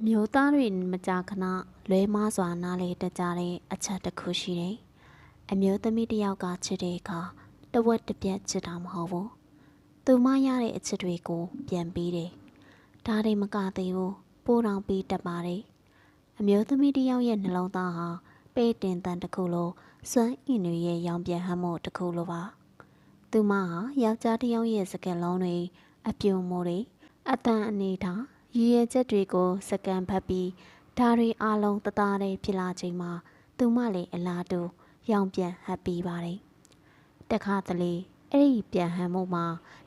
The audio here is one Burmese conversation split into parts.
အမျိုးသားတွေမကြာခဏလွဲမားစွာနားလေတတ်ကြတဲ့အချက်တစ်ခုရှိတယ်။အမျိုးသမီးတစ်ယောက်ကချစ်တဲ့အခါတဝက်တစ်ပြက်ချစ်တာမဟုတ်ဘူး။သူမရတဲ့အချက်တွေကိုပြန်ပြီးတယ်။ဒါတွေမကသေးဘူးပိုးတောင်ပြီးတတ်ပါတယ်။အမျိုးသမီးတစ်ယောက်ရဲ့နှလုံးသားဟာပေးတင်တန်တစ်ခုလိုစွမ်းအင်တွေရဲ့ရောင်ပြန်ဟမ်းမှုတစ်ခုလိုပါ။သူမဟာယောက်ျားတစ်ယောက်ရဲ့စကလုံးတွေအပြုံမိုးတွေအတန်အနေထား ရည်ရချက်တွေကိုစကန်ဖတ်ပြီးဒါတွေအလုံးတသားတည်းဖြစ်လာချိန်မှာသူမလည်းအလားတူရောင်ပြန်ဟပ်ပြီးပါတယ်။တခါတလေအဲ့ဒီပြန်ဟန်မှုမှာ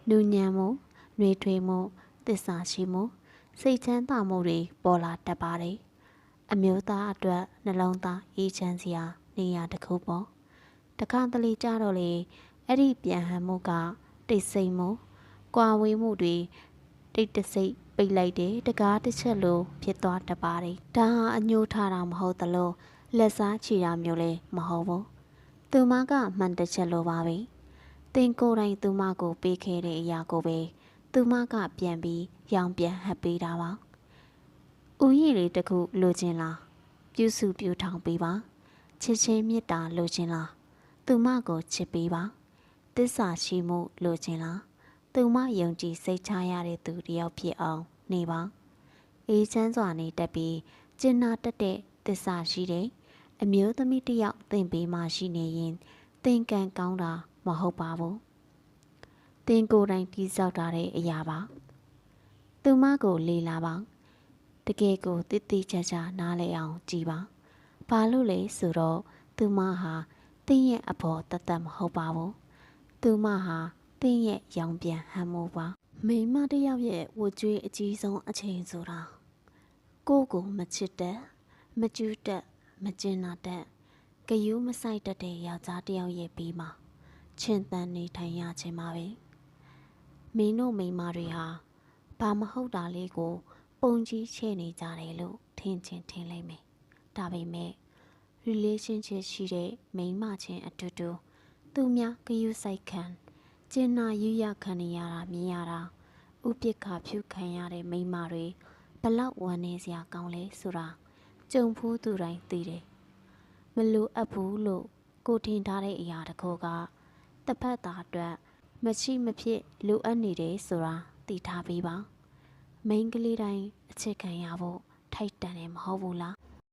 နူညံမှု၊နှွေထွေးမှု၊သစ္စာရှိမှုစိတ်ချမ်းသာမှုတွေပေါ်လာတတ်ပါတယ်။အမျိုးသားအတွက်နှလုံးသားအေးချမ်းစရာနေရာတစ်ခုပေါ့။တခါတလေကြတော့လေအဲ့ဒီပြန်ဟန်မှုကတိတ်ဆိတ်မှု၊ကွာဝေးမှုတွေတိတ်တဆိတ် ပိတ်လိုက်တယ်တကားတစ်ချက်လိုဖြစ်သွားတပါတယ်ဒါဟာအညိုးထားတာမဟုတ်သလိုလက်စားချီတာမျိုးလည်းမဟုတ်ဘူးသူမကမှန်တစ်ချက်လိုပါပဲတင်ကိုယ်တိုင်သူမကိုပေးခဲ့တဲ့အရာကိုပဲသူမကပြန်ပြီးရောင်ပြန်ဟပ်ပေးတာပါဦးရည်လေးတစ်ခုလိုချင်လားပြုစုပြူထောင်ပေးပါချစ်ချင်းမေတ္တာလိုချင်လားသူမကိုချစ်ပေးပါတစ္ဆာရှိမှုလိုချင်လားသူမယုံကြည်စိတ်ချရတဲ့သူတစ်ယောက်ဖြစ်အောင် နေပါအေးချမ်းစွာနေတတ်ပြီးကျင်နာတတ်တဲ့သစ္စာရှိတဲ့အမျိုးသမီးတစ်ယောက်သင်ပေးမှရှိနေရင်သင်ကံကောင်းတာမဟုတ်ပါဘူးသင်ကိုယ်တိုင်တိဆောက်ထားတဲ့အရာပါသူမကိုလေလာပါတကယ်ကိုတိတိကျကျနားလည်အောင်ကြည်ပါဘာလို့လဲဆိုတော့သူမဟာသင်ရဲ့အဖို့တသက်မဟုတ်ပါဘူးသူမဟာသင်ရဲ့ရောင်ပြန်ဟမ်းမှုပါ မိန်းမတစ်ယောက်ရဲ့ဝကြွေးအကြီးဆုံးအချိန်ဆိုတာကိုယ့်ကိုမချစ်တဲ့မကျူးတဲ့မကျင်နာတဲ့ဂယုမဆိုင်တတ်တဲ့ယောက်ျားတစ်ယောက်ရဲ့ပြီးမှာချင်တန်နေထိုင်ရခြင်းပါပဲမင်းတို့မိန်းမတွေဟာဘာမဟုတ်တာလေးကို ပုံကြီးချဲ့နေကြတယ်လို့ထင်ချင်းထင်လိမ့်မယ်ဒါပေမဲ့ relationship ရှိတဲ့မိန်းမချင်းအတူတူသူများဂယုစိုက်ခံ ကျင်နာယူရခံနေရတာမြင်ရတာဥပိ္ပခါဖြုခံရတဲ့မိန်းမတွေဘလောက်ဝမ်းနေစရာကောင်းလဲဆိုတာကြုံဖူးသူတိုင်းသိတယ်မလိုအပ်ဘူးလို့ကိုထင်ထားတဲ့အရာတခုကတစ်ဖက်သားအတွက်မရှိမဖြစ်လိုအပ်နေတယ်ဆိုတာသိထားပြီးပါမိန်းကလေးတိုင်းအချစ်ခံရဖို့ထိုက်တန်တယ်မဟုတ်ဘူးလား